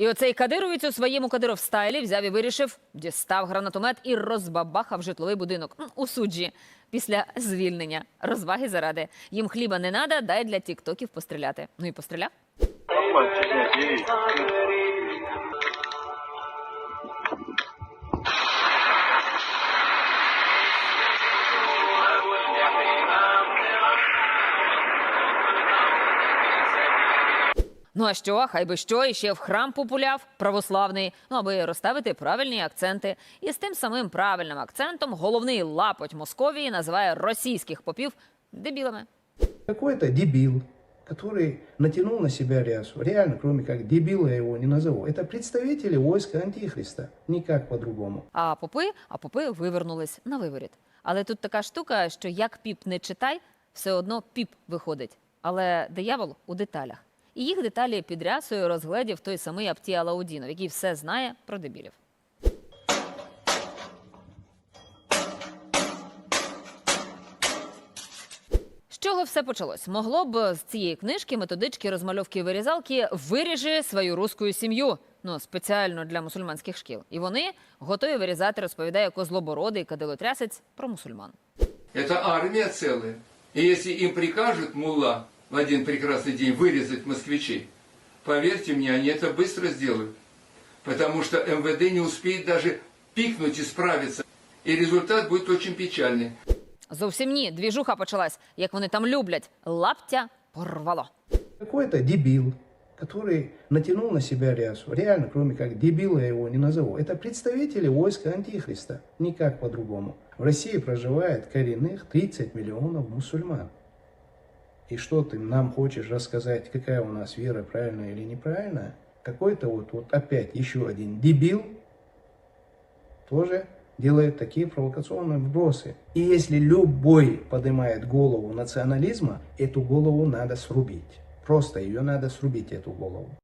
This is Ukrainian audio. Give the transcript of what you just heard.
І оцей кадировець у своєму кадиров-стайлі взяв і вирішив, дістав гранатомет і розбабахав житловий будинок у суджі. Після звільнення розваги заради їм хліба не надо, дай для тіктоків постріляти. Ну і постріляв. Ну а що, хай би що, і ще в храм популяв православний, ну аби розставити правильні акценти. І з тим самим правильним акцентом головний лапоть Московії називає російських попів дебілами. Какой-то дебил, который натянул на себя рясу. Реально, кроме как дебила я его не назову. Это представители войска Антихриста. Никак по-другому. А попи, а попи вивернулись на виворіт. Але тут така штука, що як піп не читай, все одно піп виходить. Але диявол у деталях. І їх деталі під рясою розгледів той самий Аптія Лаудінов, який все знає про дебілів. Чого все почалось? Могло б з цієї книжки, методички, розмальовки вирізалки виріжи свою руську сім'ю. Ну, спеціально для мусульманських шкіл. І вони готові вирізати, розповідає козлобородий кадилотрясець про мусульман. Это армия целая. И если им прикажет мулла в один прекрасный день вырезать москвичей, поверьте мне, они это быстро сделают. Потому что МВД не успеет даже пикнуть и справиться. И результат будет очень печальный. Зовсім ні, двіжуха почалась, як вони там люблять. Лаптя порвало. Какой-то дебил, который натянул на себя рясу. Реально, кроме как дебила я его не назову. Это представители войска Антихриста. Никак по-другому. В России проживает коренных 30 миллионов мусульман. И что ты нам хочешь рассказать, какая у нас вера, правильная или неправильная? Какой-то вот, вот опять еще один дебил тоже делает такие провокационные вбросы. И если любой поднимает голову национализма, эту голову надо срубить. Просто ее надо срубить, эту голову.